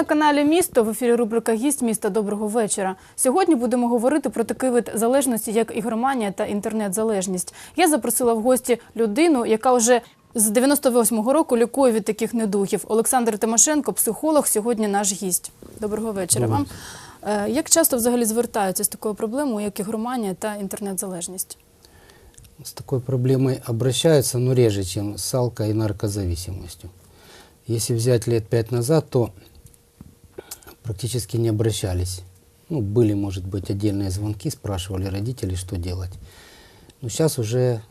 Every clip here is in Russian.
На каналі Місто в ефірі рубрика Гість міста. Доброго вечора. Сьогодні будемо говорити про такий вид залежності, як ігроманія та інтернет-залежність. Я запросила в гості людину, яка вже з 98-го року лікує від таких недугів. Олександр Тимошенко, психолог, сьогодні наш гість. Доброго вечора вам. Е, Як часто взагалі звертаються з такою проблемою, як ігроманія та інтернет-залежність? С такой проблемой обращаются, но реже, чем с алко- и наркозависимостью. Если взять лет пять назад, то практически не обращались. Ну, были, может быть, отдельные звонки, спрашивали родители, что делать. Но сейчас уже,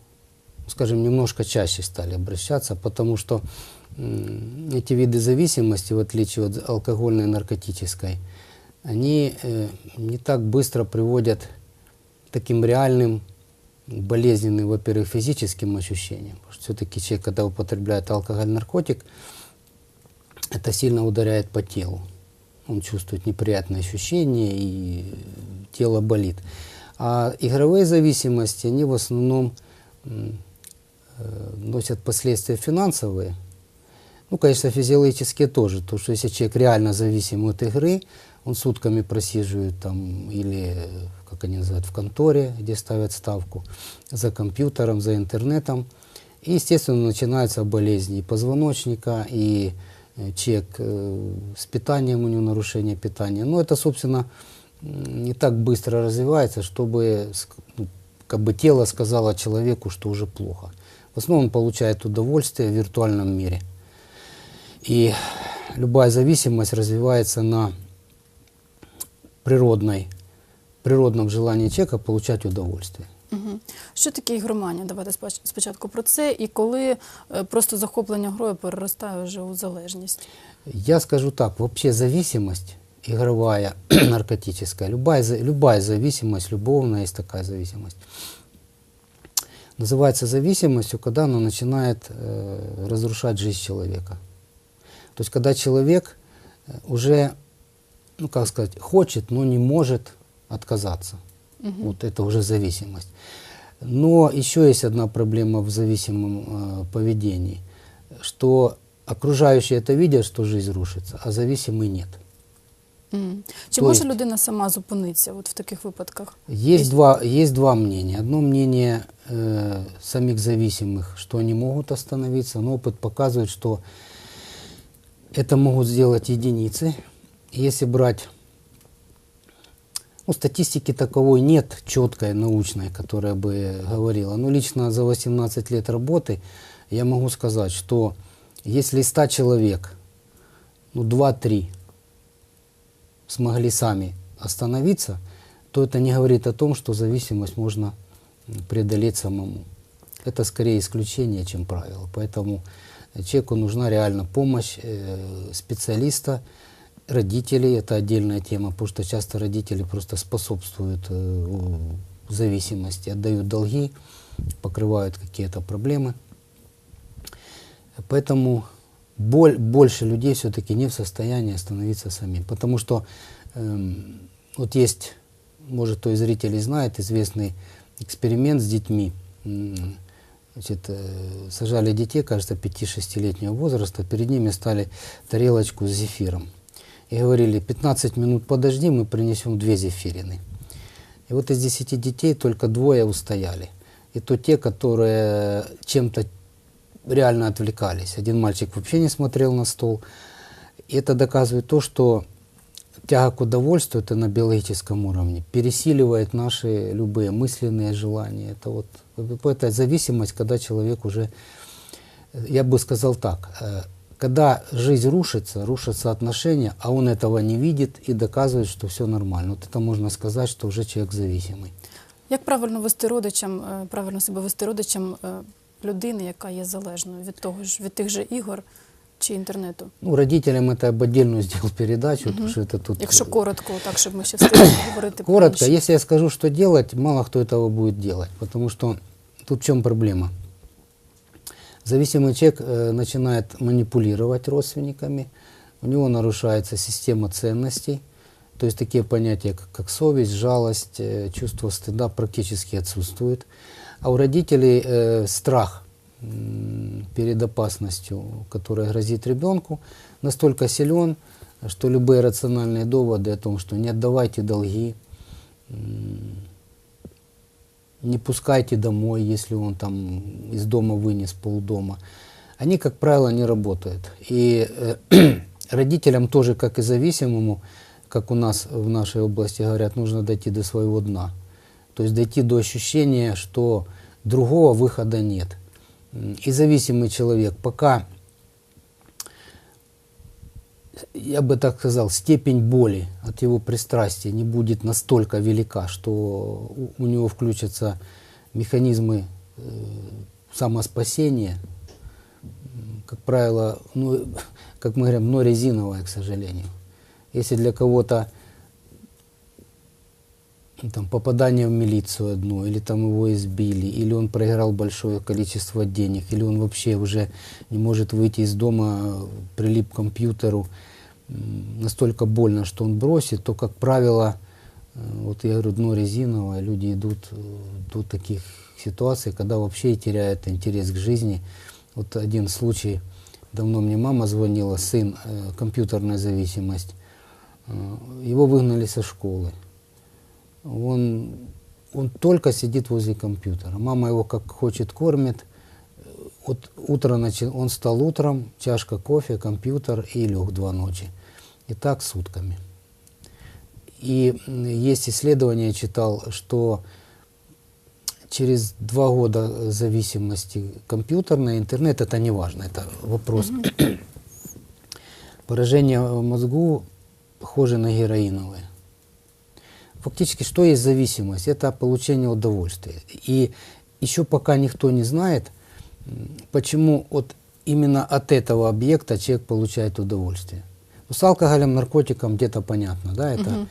ну, скажем, немножко чаще стали обращаться, потому что эти виды зависимости, в отличие от алкогольной и наркотической, они э, не так быстро приводят к таким реальным болезненным, во-первых, физическим ощущениям. Потому что все-таки человек, когда употребляет алкоголь, наркотик, это сильно ударяет по телу. Он чувствует неприятные ощущения и тело болит. А игровые зависимости, они в основном э, носят последствия финансовые. Ну, конечно, физиологические тоже. То, что если человек реально зависим от игры, он сутками просиживает там или, как они называют, в конторе, где ставят ставку, за компьютером, за интернетом. И, естественно, начинаются болезни и позвоночника, и э, человек э, с питанием, у него нарушение питания. Но это, собственно, не так быстро развивается, чтобы ну, как бы тело сказало человеку, что уже плохо. В основном он получает удовольствие в виртуальном мире. И любая зависимость развивается на природной, природном желании человека получать удовольствие. Угу. Що таке ігроманія? Давайте споч- спочатку про це. І коли е, просто захоплення грою переростає вже у залежність. Я скажу так, вообще зависимость игровая, наркотическая, любая, за- любая зависимость, любовная есть такая зависимость, называется зависимостью, когда она начинает э, разрушать жизнь человека. То есть когда человек э, уже, ну как сказать, хочет, но не может отказаться. Вот это уже зависимость. Но еще есть одна проблема в зависимом э, поведении, что окружающие это видят, что жизнь рушится, а зависимый нет. Мгм. Чи То може есть- людина сама зупинитися от в таких випадках? Есть два, есть два мнения. Одно мнение э, самих зависимых, что они могут остановиться, но опыт показывает, что это могут сделать единицы. Если брать, ну, статистики таковой нет четкой, научной, которая бы говорила. Но лично за 18 лет работы я могу сказать, что если из 100 человек, ну, 2-3 смогли сами остановиться, то это не говорит о том, что зависимость можно преодолеть самому. Это скорее исключение, чем правило. Поэтому человеку нужна реально помощь э, специалиста, родителей. Это отдельная тема, потому что часто родители просто способствуют э, зависимости, отдают долги, покрывают какие-то проблемы. Поэтому боль, больше людей все-таки не в состоянии остановиться самим. Потому что эм, вот есть, может, кто из зрителей знает, известный эксперимент с детьми. Значит, э, сажали детей, кажется, 5-6-летнего возраста, перед ними стали тарелочку с зефиром. И говорили, 15 минут подожди, мы принесем две зефирины. И вот из 10 детей только двое устояли. И то те, которые чем-то реально отвлекались. Один мальчик вообще не смотрел на стол. И это доказывает то, что тяга к удовольствию, это на биологическом уровне, пересиливает наши любые мысленные желания. Это вот это зависимость, когда человек уже, я бы сказал так, э, когда жизнь рушится, рушатся отношения, а он этого не видит и доказывает, что все нормально. Вот это можно сказать, что уже человек зависимый. Як правильно вести родичам, е, правильно себе вести родичам е, людини, яка є залежною від того ж від тих же ігор чи інтернету? Ну, родителям это об отдельную сделал передачу, потому что это тут... Якщо э, коротко, так щоб ми ще встигли говорити про Коротко, інші. если я скажу, что делать, мало кто этого будет делать, потому что тут в чем проблема? Зависимый человек э, начинает манипулировать родственниками, у него нарушается система ценностей, то есть такие понятия, как, совесть, жалость, э, чувство стыда практически отсутствуют. А у родителей э, страх перед опасностью, которая грозит ребенку, настолько силен, что любые рациональные доводы о том, что не отдавайте долги, не пускайте домой, если он там из дома вынес полдома, они, как правило, не работают. И э, родителям тоже, как и зависимому, как у нас в нашей области говорят, нужно дойти до своего дна. То есть дойти до ощущения, что другого выхода нет. И зависимый человек, пока, я бы так сказал, степень боли от его пристрастия не будет настолько велика, что у, него включатся механизмы э, самоспасения, как правило, ну, как мы говорим, но резиновое, к сожалению. Если для кого-то там, попадание в милицию одно, или там его избили, или он проиграл большое количество денег, или он вообще уже не может выйти из дома, прилип к компьютеру, настолько больно, что он бросит, то, как правило, э, вот я говорю, дно резиновое, люди идут э, до таких ситуаций, когда вообще теряют интерес к жизни. Вот один случай, давно мне мама звонила, сын, э, компьютерная зависимость, его выгнали со школы. Он, он только сидит возле компьютера. Мама его как хочет кормит. Вот утро начал, он встал утром, чашка кофе, компьютер и лег два ночи. И так сутками. И есть исследование, я читал, что через два года зависимости компьютерной, интернет, это не важно, это вопрос. Поражение в мозгу похоже на героиновое. Фактически, что есть зависимость? Это получение удовольствия. И еще пока никто не знает, почему от, именно от этого объекта человек получает удовольствие. Ну, с алкоголем, наркотиком где-то понятно, да, это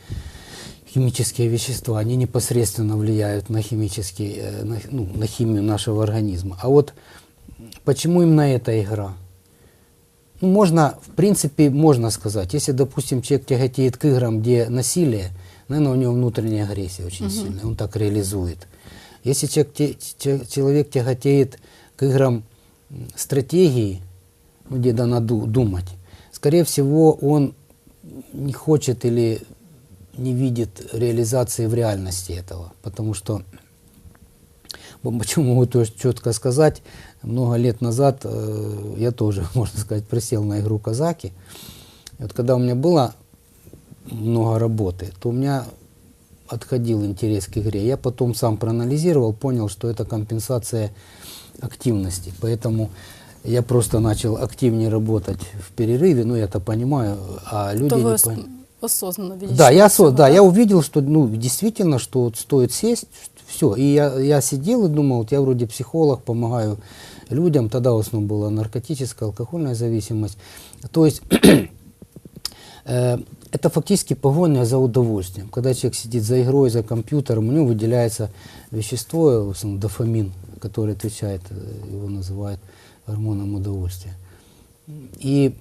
химические вещества, они непосредственно влияют на химические, э, на, ну, на химию нашего организма. А вот почему именно эта игра? Ну, можно, в принципе, можно сказать, если, допустим, человек тяготеет к играм, где насилие, наверное, у него внутренняя агрессия очень сильная, он так реализует. Если человек, те- те- человек тяготеет к играм стратегии, ну, где надо ду- думать, скорее всего, он не хочет или не видит реализации в реальности этого, потому что Почему могу четко сказать, много лет назад э, я тоже, можно сказать, присел на игру казаки. И вот когда у меня было много работы, то у меня отходил интерес к игре. Я потом сам проанализировал, понял, что это компенсация активности. Поэтому я просто начал активнее работать в перерыве, ну я это понимаю, а люди То не ви пон- осознанно відійшли да, я, від цього, со, да, так? я увидел, что ну, действительно, что вот стоит сесть, все. И я, я сидел и думал, вот я вроде психолог, помогаю людям. Тогда в основном была наркотическая, алкогольная зависимость. То есть э, это фактически погоня за удовольствием. Когда человек сидит за игрой, за компьютером, у него выделяется вещество, в основном дофамин, который отвечает, э, его называют гормоном удовольствия. И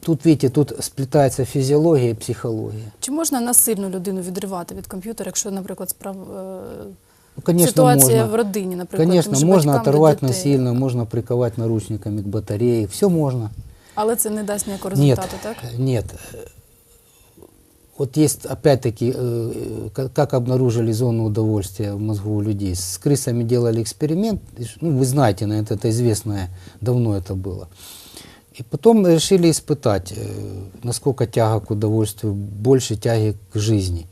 тут, видите, тут сплетается физиология и психология. Чи можна насильно людину відривати від комп'ютера, якщо, наприклад, справ... е, Ну, конечно, ситуація можно. в родині, наприклад, Конечно, між можно батьками оторвать дітей. насильно, можно приковать наручниками к батарее, все можно. Але це не дасть ніякого Нет, результату, так? нет. Вот есть, опять-таки, э, ка- как обнаружили зону удовольствия в мозгу у людей. С крысами делали эксперимент, ну, вы знаете, наверное, это известное, давно это было. И потом решили испытать, э, насколько тяга к удовольствию больше тяги к жизни.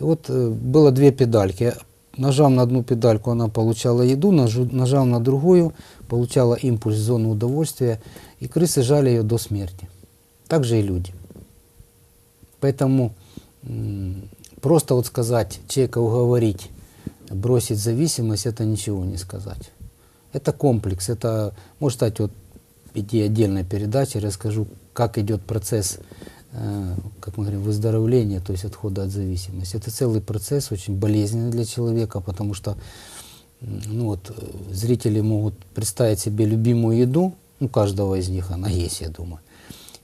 И вот э, было две педальки. Нажав на одну педальку, она получала еду, нажал на другую, получала импульс зону удовольствия, и крысы жали ее до смерти. Так же и люди. Поэтому просто вот сказать, человека уговорить, бросить зависимость, это ничего не сказать. Это комплекс, это, может стать, вот идти отдельной передачи, расскажу, как идет процесс, э, как мы говорим, выздоровления, то есть отхода от зависимости. Это целый процесс, очень болезненный для человека, потому что ну вот, э, зрители могут представить себе любимую еду, у каждого из них она есть, я думаю.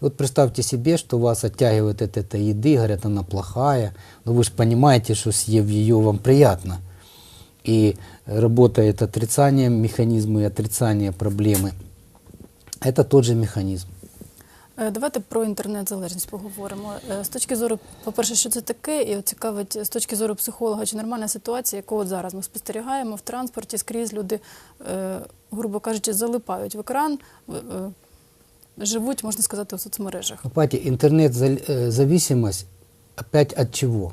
И Вот представьте себе, что вас оттягивает от этой еды, говорят, она плохая, но вы же понимаете, что съев ее, вам приятно. И работает отрицание, механизмы отрицания проблемы. Это тот же механизм. Е, Давайте про інтернет-залежність поговоримо. Е, З точки зору, по-перше, що це таке, і от цікавить з точки зору психолога, чи нормальна ситуація, яку от зараз ми спостерігаємо в транспорті, скрізь люди, е, грубо кажучи, залипають в екран, в- е, живуть, можна сказати, у соцмережах. Ну, Понимаете, интернет-зависимость опять от чего?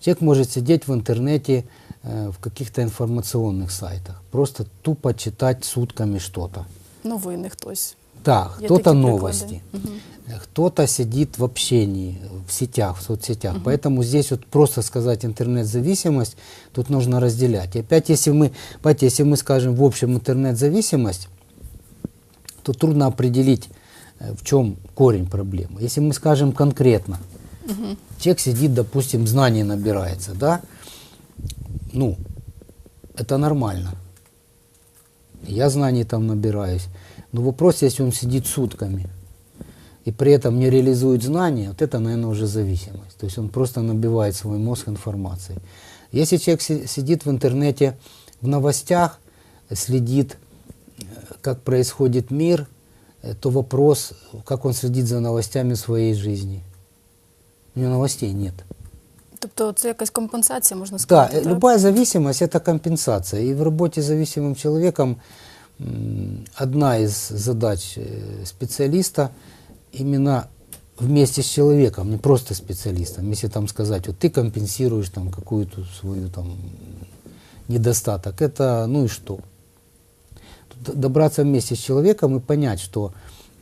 Человек может сидеть в интернете, э, в каких-то информационных сайтах, просто тупо читать сутками что-то. Новини хтось. Да, Є кто-то новости, э, кто-то сидит в общении, в сетях, в соцсетях. Поэтому здесь вот просто сказать интернет-зависимость, тут нужно разделять. И опять, если мы, понимаете, если мы скажем в общем интернет-зависимость, то трудно определить, э, в чем корень проблемы. Если мы скажем конкретно, человек сидит, допустим, знаний набирается, да, ну, это нормально. Я знаний там набираюсь. Но вопрос, если он сидит сутками и при этом не реализует знания, вот это, наверное, уже зависимость. То есть он просто набивает свой мозг информацией. Если человек си- сидит в интернете, в новостях, следит, как происходит мир, э, то вопрос, как он следит за новостями своей жизни. У него новостей нет. Тобто це якась компенсація, можна Да, сказати. э, так? любая зависимость – это компенсация. И в работе с зависимым человеком одна из задач э, специалиста именно вместе с человеком, не просто специалистом. Если там сказать, вот ты компенсируешь там какую-то свою там недостаток, это ну и что? Добраться вместе с человеком и понять, что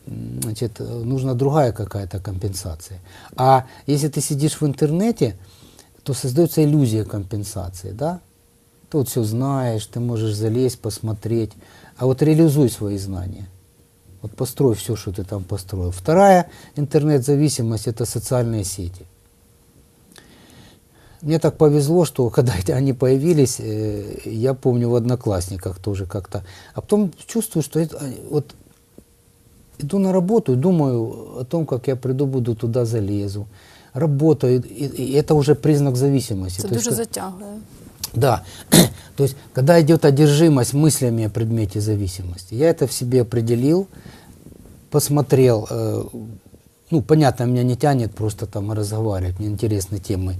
значит, нужна другая какая-то компенсация. А если ты сидишь в интернете, то создается иллюзия компенсации, да? Ты вот все знаешь, ты можешь залезть, посмотреть, а вот реализуй свои знания. Вот построй все, что ты там построил. Вторая интернет-зависимость – это социальные сети. Мне так повезло, что когда они появились, э, я помню в Одноклассниках тоже как-то. А потом чувствую, что это, вот иду на работу и думаю о том, как я приду, буду туда залезу. Работаю, и, и это уже признак зависимости. Це То есть, дуже ка- затягує. да. То есть, когда идет одержимость мыслями о предмете зависимости, я это в себе определил, посмотрел, э, ну, понятно, меня не тянет просто там разговаривать, мне интересны темы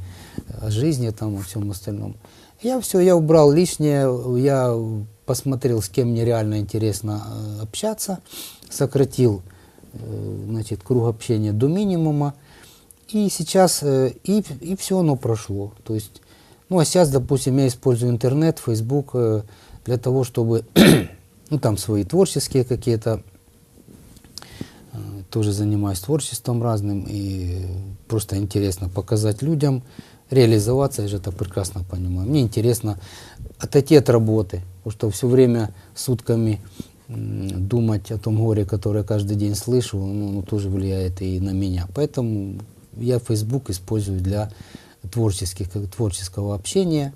жизни там, о всем остальном. Я все, я убрал лишнее, я посмотрел, с кем мне реально интересно э, общаться, сократил, э, значит, круг общения до минимума, и сейчас, э, и, и все оно прошло. То есть, ну, а сейчас, допустим, я использую интернет, Facebook для того, чтобы, ну, там свои творческие какие-то тоже занимаюсь творчеством разным, и просто интересно показать людям, реализоваться, я же это прекрасно понимаю. Мне интересно отойти от работы, потому что все время сутками думать о том горе, которое каждый день слышу, ну, оно тоже влияет и на меня. Поэтому я Facebook использую для творческих, творческого общения.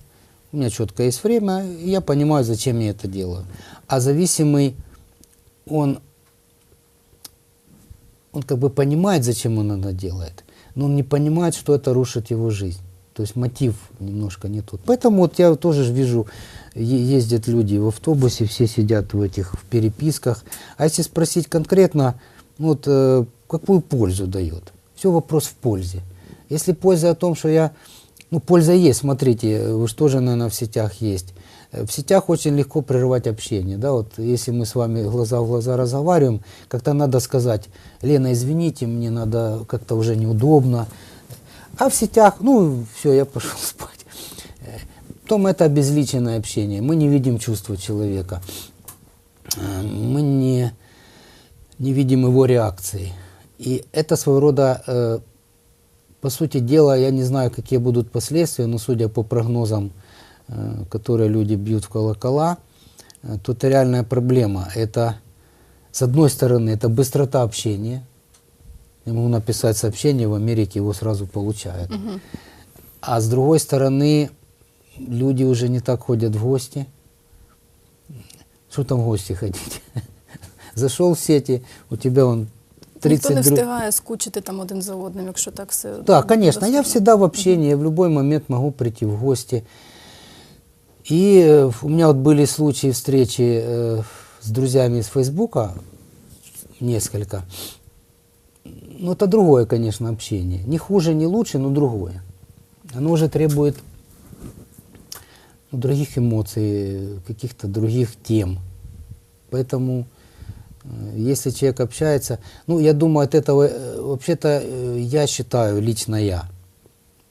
У меня четко есть время, и я понимаю, зачем я это делаю. А зависимый, он он как бы понимает, зачем он это делает, но он не понимает, что это рушит его жизнь. То есть мотив немножко не тот. Поэтому вот я тоже вижу, ездят люди в автобусе, все сидят в этих в переписках. А если спросить конкретно, ну вот, э, какую пользу дает? Все вопрос в пользе. Если польза о том, что я... Ну, польза есть, смотрите, вы же тоже, наверное, в сетях есть. Э, В сетях очень легко прерывать общение. Да? Вот если мы с вами глаза в глаза разговариваем, как-то надо сказать, Лена, извините, мне надо как-то уже неудобно. А в сетях, ну, все, я пошел спать. Э, Потом это обезличенное общение. Мы не видим чувства человека. Э, Мы не, не видим его реакции. И это своего рода, э, по сути дела, я не знаю, какие будут последствия, но судя по прогнозам, э, которые люди бьют в колокола, э, это реальная проблема. Это, с одной стороны, это быстрота общения. Могу написать сообщение, в Америке его сразу получают. А с другой стороны, люди уже не так ходят в гости. Что там в гости ходить? Зашел в сети, у тебя он 30 Ніхто не встигає скучити там один за одним, якщо так все. Да, конечно. Я всегда в общении, я в любой момент могу прийти в гости. И э, у меня вот были случаи встречи э, с друзьями из Фейсбука, несколько. Ну, это другое, конечно, общение. Не хуже, не лучше, но другое. Оно уже требует ну, других эмоций, каких-то других тем. Поэтому, э, если человек общается, ну, я думаю, от этого, э, вообще-то, э, я считаю, лично я,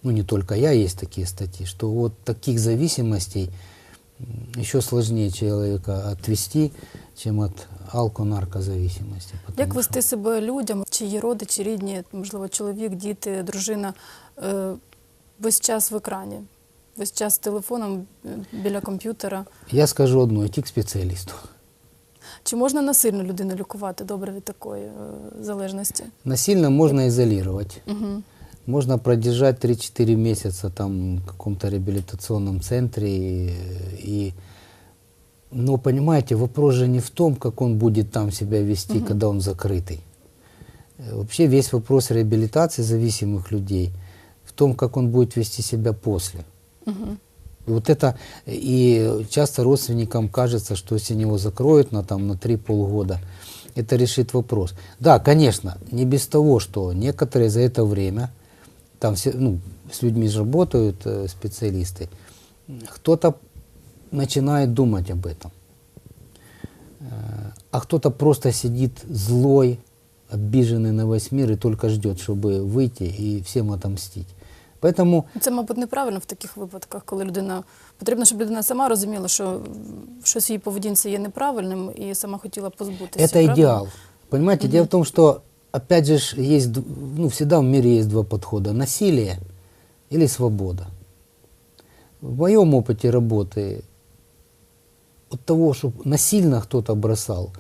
ну, не только я, есть такие статьи, что вот таких зависимостей еще сложнее человека отвести, чем от алко-наркозависимости. Як потому вести себе людям, чиї родичі, рідні, можливо, чоловік, діти, дружина е, весь час в екрані, весь час з телефоном е, біля комп'ютера? Я скажу одно, идти к специалисту. Чи можна насильно людину лікувати добре від такої е, залежності? Насильно можно изолировать. Угу. Можно продержать 3-4 месяца там в каком-то реабилитационном центре. И, и- но понимаете, вопрос же не в том, как он будет там себя вести, когда он закрытый. Э, Вообще весь вопрос реабилитации зависимых людей в том, как он будет вести себя после. Угу. И вот это, и часто родственникам кажется, что если его закроют на, там, на 3 полгода, это решит вопрос. Да, конечно, не без того, что некоторые за это время, там все, ну, с людьми же работают э, специалисты, кто-то начинает думать об этом. Э, А кто-то просто сидит злой, обиженный на весь мир и только ждет, чтобы выйти и всем отомстить. Поэтому Це, мабуть, неправильно в таких випадках, коли людина потрібно, щоб людина сама розуміла, що м, щось в її поведінці є неправильним, і сама хотіла позбутися. Это правильно? идеал. Понимаете, дело в том, что, опять же, ж, есть, д- ну, всегда в мире есть два подхода. Насилие или свобода. В моем опыте работы от того, что насильно кто-то бросал,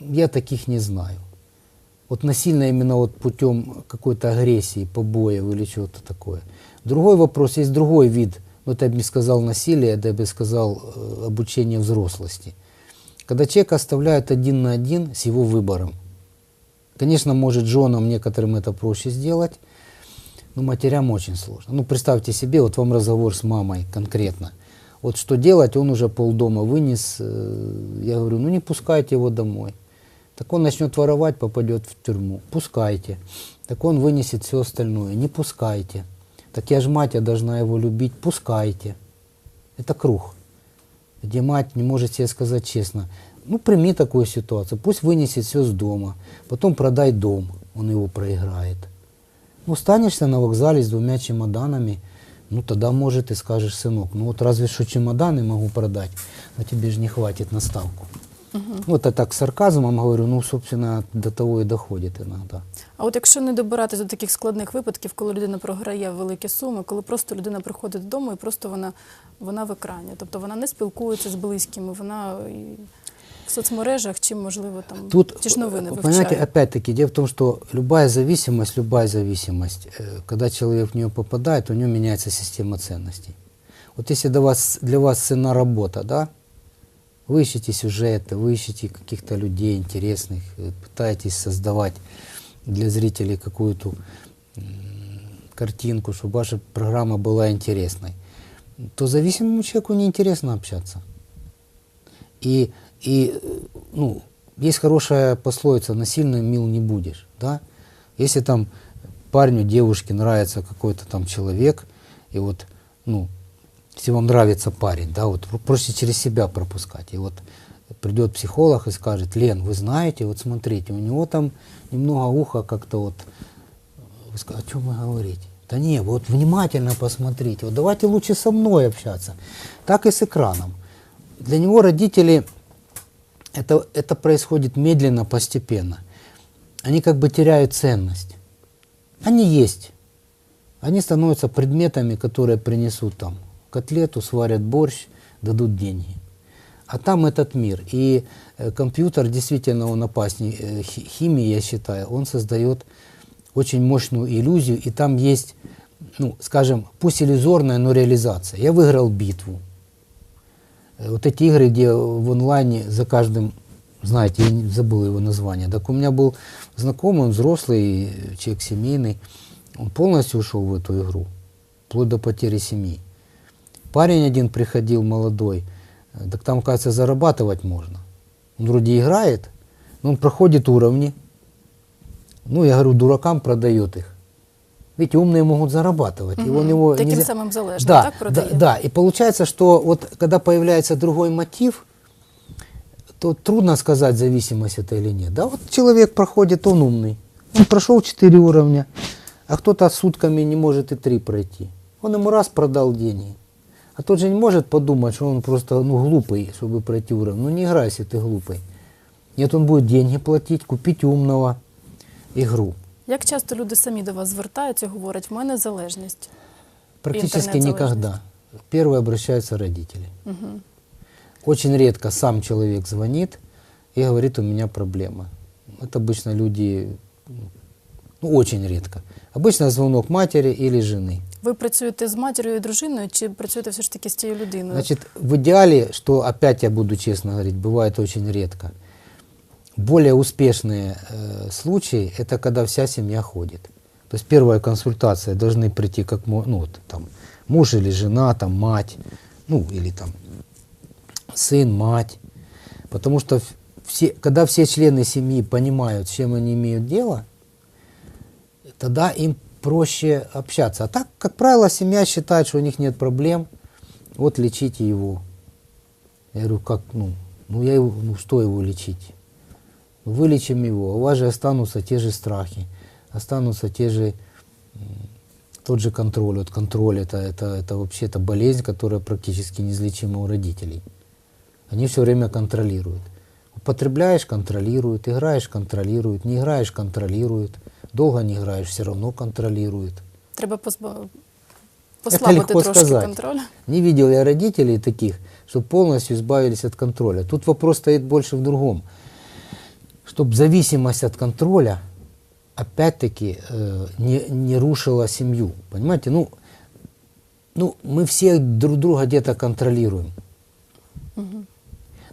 я таких не знаю. Вот насильно именно вот путем какой-то агрессии, побоев или чего-то такое. Другой вопрос, есть другой вид, ну это я бы не сказал насилие, я бы сказал э, обучение взрослости. Когда человека оставляют один на один с его выбором. Конечно, может, женам некоторым это проще сделать, но матерям очень сложно. Ну, представьте себе, вот вам разговор с мамой конкретно. Вот что делать, он уже полдома вынес. э, Я говорю, ну не пускайте его домой. Так он начнет воровать, попадет в тюрьму. Пускайте. Так он вынесет все остальное. Не пускайте. Так я же мать, я должна его любить. Пускайте. Это круг где мать не может себе сказать честно, ну прими такую ситуацию, пусть вынесет все с дома, потом продай дом, он его проиграет. Ну останешься на вокзале с двумя чемоданами, ну тогда может и скажешь, сынок, ну вот разве что чемоданы могу продать, но тебе же не хватит на ставку. Вот это так с сарказмом говорю, ну собственно до того и доходит иногда. А от якщо не добиратись до таких складних випадків, коли людина програє великі суми, коли просто людина приходить додому і просто вона, вона в екрані, тобто вона не спілкується з близькими, вона і В соцмережах чи, можливо, там Тут, ті ж новини понимаете, опять-таки, дело в том, что любая зависимость, любая зависимость, э, когда человек в нее попадает, у него меняется система ценностей. Вот если для вас, для вас цена работа, да, вы ищете сюжеты, вы ищете каких-то людей интересных, э, пытаетесь создавать для зрителей какую-то картинку, чтобы ваша программа была интересной, то зависимому человеку неинтересно общаться. И, и ну, есть хорошая пословица «насильно мил не будешь». Да? Если там парню, девушке нравится какой-то там человек, и вот, ну, если вам нравится парень, да, вот проще через себя пропускать. И вот придет психолог и скажет, Лен, вы знаете, вот смотрите, у него там немного уха как-то вот, вы скажете, о чем вы говорите? Да не, вот внимательно посмотрите, вот давайте лучше со мной общаться. Так и с экраном. Для него родители, это, это происходит медленно, постепенно. Они как бы теряют ценность. Они есть. Они становятся предметами, которые принесут там котлету, сварят борщ, дадут деньги. А там этот мир. И э, компьютер действительно он опаснее э, хи- химии, я считаю. Он создает очень мощную иллюзию, и там есть, ну, скажем, пусть иллюзорная, но реализация. Я выиграл битву. Э, Вот эти игры, где в онлайне за каждым, знаете, я не- забыл его название. Так у меня был знакомый, он взрослый, э, человек семейный, он полностью ушел в эту игру, вплоть до потери семьи. Парень один приходил молодой, э, так там, кажется, зарабатывать можно. Он вроде играет, но он проходит уровни, Ну, я говорю, дуракам продает их. Ведь умные могут зарабатывать. И он его Таким нельзя- самым залежным, да, так, да, продает? да, и получается, что вот когда появляется другой мотив, то трудно сказать, зависимость это или нет. Да, вот человек проходит, он умный. Он прошел четыре уровня, а кто-то сутками не может и три пройти. Он ему раз продал деньги. А тот же не может подумать, что он просто ну, глупый, чтобы пройти уровень. Ну не играй, если ты глупый. Нет, он будет деньги платить, купить умного игру. Як часто люди самі до вас звертаються і говорять, в мене залежність? Практически Интернет-залежность. никогда. Первые обращаются родители. Очень редко сам человек звонит и говорит, у меня проблема. Это обычно люди, ну, очень редко. Обычно звонок матери или жены. Ви працюєте з матір'ю і дружиною, чи працюєте все ж таки з тією людиною? Значит, в идеале, что опять я буду честно говорить, бывает очень редко. Более успешные э, случаи – это когда вся семья ходит. То есть первая консультация должны прийти как ну, вот, там, муж или жена, там, мать, ну или там сын, мать. Потому что все, когда все члены семьи понимают, с чем они имеют дело, тогда им проще общаться. А так, как правило, семья считает, что у них нет проблем, вот лечите его. Я говорю, как, ну, ну я его, ну что его лечить? Вылечим его, а у вас же останутся те же страхи, останутся те же, тот же контроль. Вот контроль это, это, это вообще это болезнь, которая практически неизлечима у родителей. Они все время контролируют. Употребляешь, контролируют, играешь, контролируют, не играешь, контролируют, долго не играешь, все равно контролируют. Треба позба... послабити легко трошки сказать. контроль. Не видел я родителей таких, что полностью избавились от контроля. Тут вопрос стоит больше в другом. Чтобы зависимость от контроля, опять-таки, э, не, не рушила семью. Понимаете? Ну, ну, мы все друг друга где-то контролируем.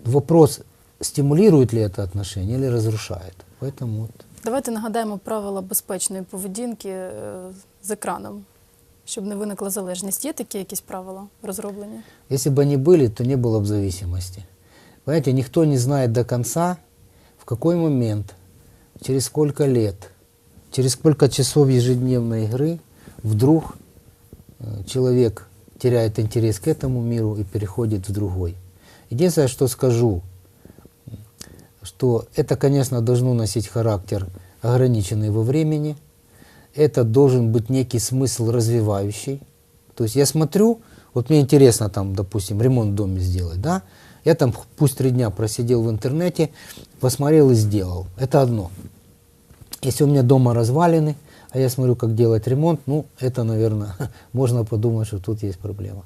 Вопрос, стимулирует ли это отношение или разрушает. Поэтому вот. Давайте нагадаємо правила безпечної поведінки е, з екраном, щоб не виникла залежність. Є такі якісь правила розроблені? Если бы они были, то не было бы зависимости. Понимаете, никто не знает до конца, в какой момент, через сколько лет, через сколько часов ежедневной игры вдруг э, человек теряет интерес к этому миру и переходит в другой. Единственное, что скажу, что это, конечно, должно носить характер ограниченный во времени. Это должен быть некий смысл развивающий. То есть я смотрю, вот мне интересно там, допустим, ремонт в доме сделать, да? Я там х- пусть три дня просидел в интернете, посмотрел и сделал. Это одно. Если у меня дома развалины, а я смотрю, как делать ремонт, ну, это, наверное, можно подумать, что тут есть проблема.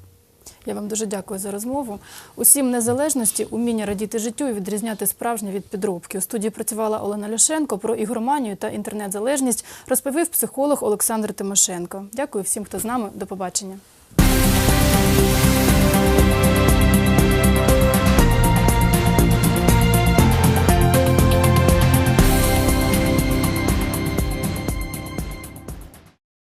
Я вам дуже дякую за розмову. Усім незалежності, уміння радіти життю і відрізняти справжнє від підробки. У студії працювала Олена Ляшенко про ігроманію та інтернет-залежність, розповів психолог Олександр Тимошенко. Дякую всім, хто з нами. До побачення.